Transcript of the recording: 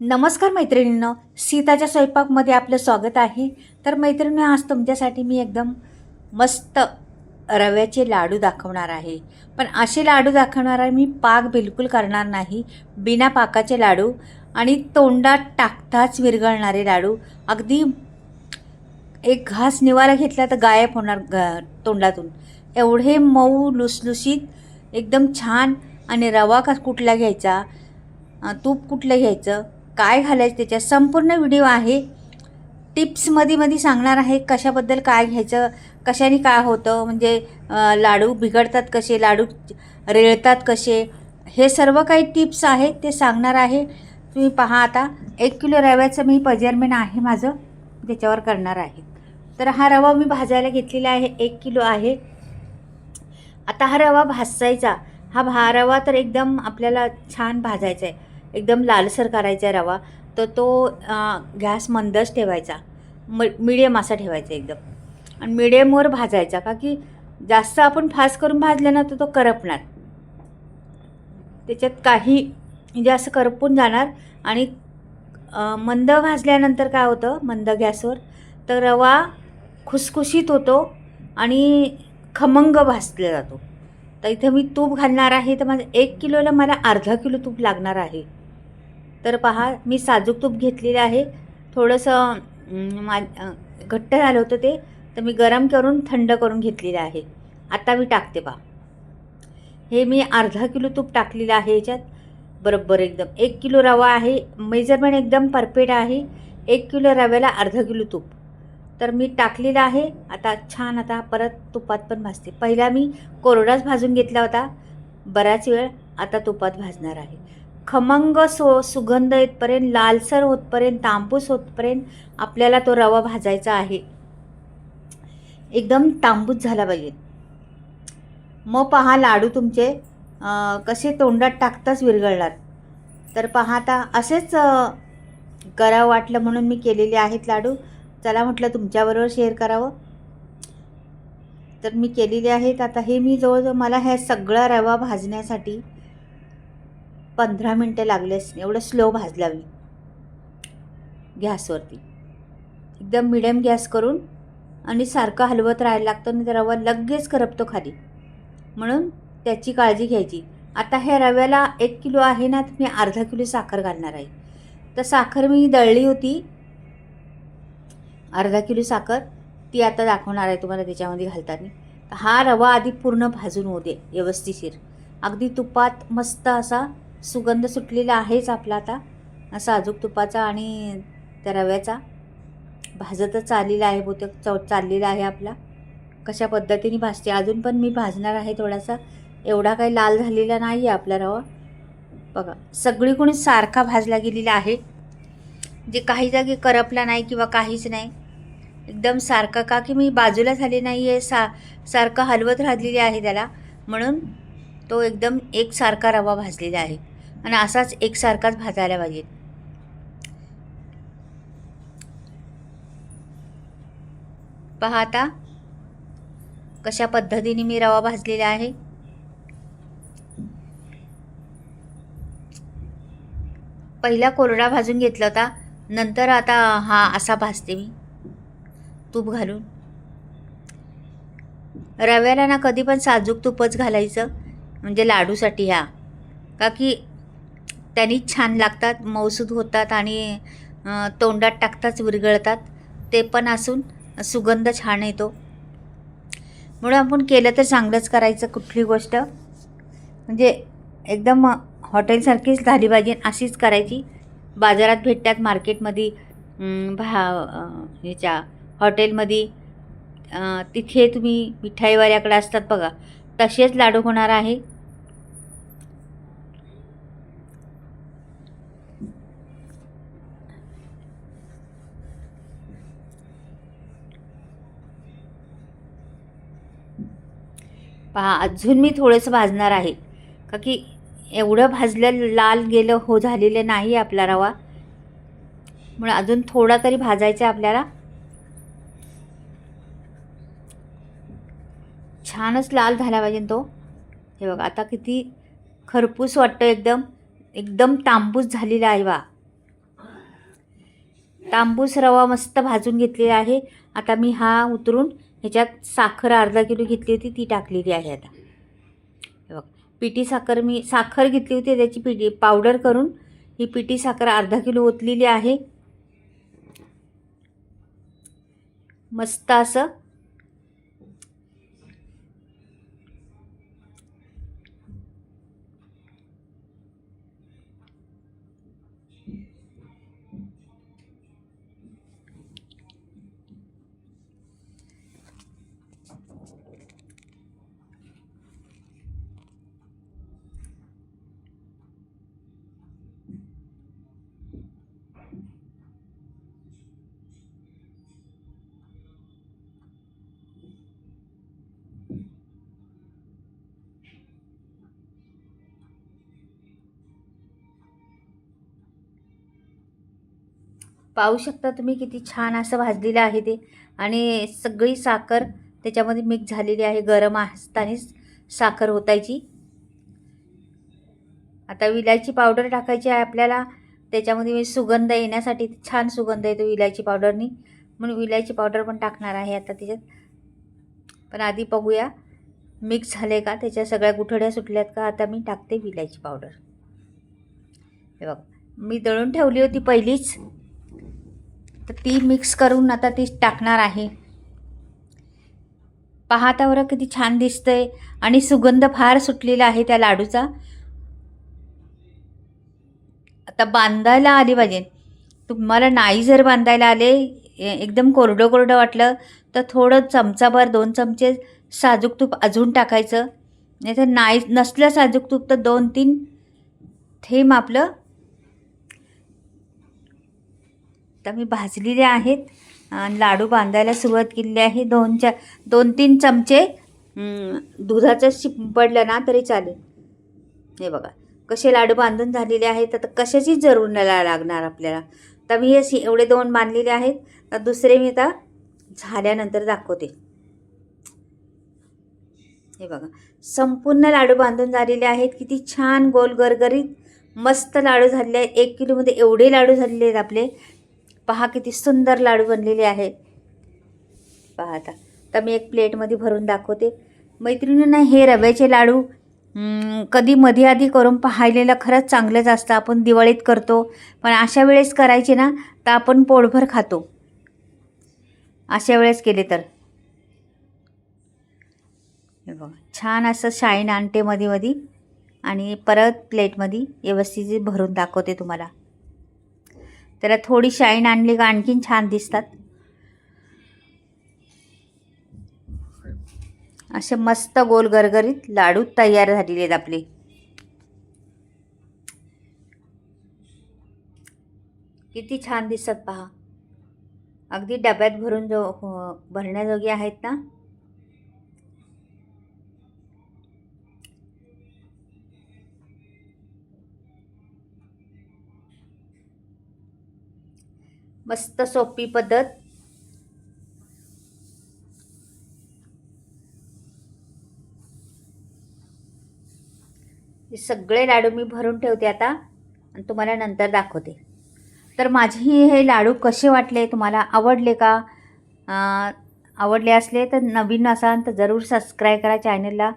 नमस्कार मैत्रिणींनो सीताच्या स्वयंपाकमध्ये आपलं स्वागत आहे. तर मैत्रिणी आज तुमच्यासाठी मी एकदम मस्त रव्याचे लाडू दाखवणार आहे. पण असे लाडू दाखवणार आहे मी पाक बिलकुल करणार नाही. बिना पाकाचे लाडू आणि तोंडात टाकताच विरघळणारे लाडू. अगदी एक घास निवारा घेतला तर गायब होणार ग तोंडातून. एवढे मऊ लुसलुशीत एकदम छान आणि रवा का कुठला घ्यायचा? तूप कुठलं घ्यायचं? काय घालायचं त्याच्यात? संपूर्ण व्हिडिओ आहे. टिप्समध्ये मध्ये सांगणार आहे कशाबद्दल काय घ्यायचं कशाने काय होतं म्हणजे लाडू बिघडतात कसे लाडू रेळतात कसे हे सर्व काही टिप्स आहे ते सांगणार आहे. तुम्ही पहा आता एक किलो रव्याचं मी पजरमेंट आहे माझं त्याच्यावर करणार आहे. तर हा रवा मी भाजायला घेतलेला आहे एक किलो आहे. आता हा रवा भाजायचा. हा भा रवा तर एकदम आपल्याला छान भाजायचा आहे. एकदम लालसर करायचा आहे रवा तर तो गॅस मंदच ठेवायचा. म मिडियम असा ठेवायचा एकदम. आणि मिडियमवर भाजायचा का की जास्त आपण फास्ट करून भाजलं ना तर तो करपणार. त्याच्यात काही म्हणजे असं करपून जाणार आणि मंद भाजल्यानंतर काय होतं मंद गॅसवर तर रवा खुसखुशीत होतो आणि खमंग भाजला जातो. तर इथं मी तूप घालणार आहे तर माझं एक किलोला मला अर्धा किलो तूप लागणार आहे. तर पहा मी साजूक तूप घेतलेलं आहे. थोडंसं मा घट्ट झालं होतं ते तर मी गरम करून थंड करून घेतलेलं आहे. आता मी टाकते पहा. हे मी अर्धा किलो तूप टाकलेलं आहे याच्यात. बरोबर एकदम. एक किलो रवा आहे. मेजरमेंट एकदम परफेक्ट आहे. एक किलो रव्याला अर्धा किलो तूप. तर मी टाकलेलं आहे. आता छान आता परत तुपात पण भाजते. पहिला मी कोरडाच भाजून घेतला होता. बराच वेळ आता तुपात भाजणार आहे. खमंग सो सुगंध येतपर्यंत लालसर होतपर्यंत तांबूस होतपर्यंत आपल्याला तो रवा भाजायचा आहे. एकदम तांबूस झाला पाहिजे. मग पहा लाडू तुमचे कसे तोंडात टाकताच विरघळणार. तर पहा आता असेच करावं वाटलं म्हणून मी केलेले आहेत लाडू. चला म्हटलं तुमच्याबरोबर शेअर करावं. तर मी केलेले आहेत. आता हे मी जवळजवळ मला ह्या सगळा रवा भाजण्यासाठी पंधरा मिनटं लागलेच एवढं स्लो भाजला मी. गॅसवरती. एकदम मिडियम गॅस करून आणि सारखं हलवत राहायला लागतं आणि रवा लगेच करपतो खाली. म्हणून त्याची काळजी घ्यायची. आता ह्या रव्याला एक किलो आहे ना तर मी अर्धा किलो साखर घालणार आहे. तर साखर मी दळली होती. अर्धा किलो साखर. ती आता दाखवणार आहे तुम्हाला त्याच्यामध्ये घालताना. तर हा रवा आधी पूर्ण भाजून होऊ दे व्यवस्थिशीर. अगदी तुपात मस्त असा सुगंध सुटलेला आहेच आपला आता. साजूक तुपाचा आणि त्या रव्याचा. भाजतच चाललेला आहे बहुतेक चव चाललेला आहे आपला. कशा पद्धतीने भाजते? अजून पण मी भाजणार आहे थोडासा. एवढा काही लाल झालेला नाही आहे आपला रवा. बघा सगळीकडून सारखा भाजला गेलेला आहे. जे काही जागी करपला नाही किंवा काहीच नाही. एकदम सारखा का की मी बाजूला झाले नाही आहे सा सारखं हलवत राहिलेली आहे त्याला. म्हणून तो एकदम एकसारखा रवा भाजलेला आहे. आणि असाच एकसारखाच भाजायला पाहिजे. पहा आता कशा पद्धतीने मी रवा भाजलेला आहे. पहिला कोरडा भाजून घेतला होता नंतर आता हा असा भाजते मी. तूप घालून. रव्याला ना कधी पण साजूक तूपच घालायचं म्हणजे लाडूसाठी ह्या का की त्यांनी छान लागतात मौसूद होतात आणि तोंडात टाकताच विरघळतात. ते पण असून सुगंध छान येतो. म्हणून आपण केलं तर चांगलंच करायचं कुठली गोष्ट. म्हणजे एकदम हॉटेलसारखीच झाली पाहिजे अशीच करायची. बाजारात भेटतात मार्केटमध्ये भा ह्याच्या हॉटेलमध्ये. तिथे तुम्ही मिठाईवाल्याकडे असतात बघा. तसेच लाडू होणार आहे. पहा अजून मी थोडंसं भाजणार आहे. का की एवढं भाजलं लाल गेलं हो झालेलं नाही आपला रवा. म्हणून अजून थोडा तरी भाजायचा आपल्याला. छानच लाल झाला पाहिजे तो. हे बघा आता किती खरपूस वाटतं एकदम. एकदम तांबूस झालेला आहे वा तांबूस रवा मस्त भाजून घेतलेला आहे. आता मी हा उतरून ह्याच्यात साखर अर्धा किलो घेतली होती ती टाकलेली आहे आता. हे बघ पिठी साखर मी साखर घेतली होती त्याची पिठी पावडर करून ही पिठी साखर अर्धा किलो ओतलेली आहे. मस्त असं पाहू शकता तुम्ही किती छान असं भाजलेलं आहे ते. आणि सगळी साखर त्याच्यामध्ये मिक्स झालेली आहे. गरम असतानाच साखर होतायची आता विलायची पावडर टाकायची आहे आपल्याला. त्याच्यामध्ये मी सुगंध येण्यासाठी छान सुगंध येतो विलायची पावडरनी म्हणून विलायची पावडर पण टाकणार आहे आता त्याच्यात. पण आधी बघूया. मिक्स झाले का? त्याच्या सगळ्या गुठड्या सुटल्यात का? आता मी टाकते विलायची पावडर हे बघ. मी दळून ठेवली होती पहिलीच. तर ती मिक्स करून आता ती टाकणार आहे. पाहतावर किती छान दिसतंय आणि सुगंध फार सुटलेला आहे त्या लाडूचा. आता बांधायला आली पाहिजे. तुम्हाला नाही जर बांधायला आले एकदम कोरडं कोरडं वाटलं तर थोडं चमचाभर दोन चमचे साजूक तूप अजून टाकायचं. नाही तर नाही नसलं साजूक तूप तर दोन तीन थेंब आपलं तर मी भाजलेले आहेत. आणि लाडू बांधायला सुरुवात केलेली आहे. दोन चार दोन तीन चमचे दुधाचं शिंपडलं ना तरी चालेल. हे बघा कसे लाडू बांधून झालेले आहेत. आता कशाचीच जरूर नाही लागणार आपल्याला. तर मी हे एवढे दोन बांधलेले आहेत. तर दुसरे मी आता झाल्यानंतर दाखवते. हे बघा संपूर्ण लाडू बांधून झालेले आहेत. किती छान गोल गरगरीत मस्त लाडू झालेले आहेत. एक किलोमध्ये एवढे लाडू झालेले आहेत आपले. पहा किती सुंदर लाडू बनलेले आहेत. पहा आता. तर मी एक प्लेटमध्ये भरून दाखवते. मैत्रिणींना हे रव्याचे लाडू कधी मध्ये आधी करून पाहिलेलं खरंच चांगलंच असतं. आपण दिवाळीत करतो पण अशा वेळेस करायचे ना तर आपण पोटभर खातो. अशा वेळेस केले तर. हे बघा छान असं शाईन आणते मध्ये मध्ये आणि परत प्लेटमध्ये व्यवस्थित भरून दाखवते तुम्हाला. त्याला थोडी शाईन आणली का आणखीन छान दिसतात. असे मस्त गोल गरगरीत लाडू तयार झालेले आहेत आपले. किती छान दिसत पहा. अगदी डब्यात भरून जो हो- भरण्याजोगी आहेत ना मस्त सोपी पद्धत. हे सगळे लाडू मी भरून ठेवते आता आणि तुम्हाला नंतर दाखवते. तर माझे हे लाडू कसे वाटले तुम्हाला आवडले का? आवडले असले तर नवीन असाल तर जरूर सबस्क्राईब करा चॅनलला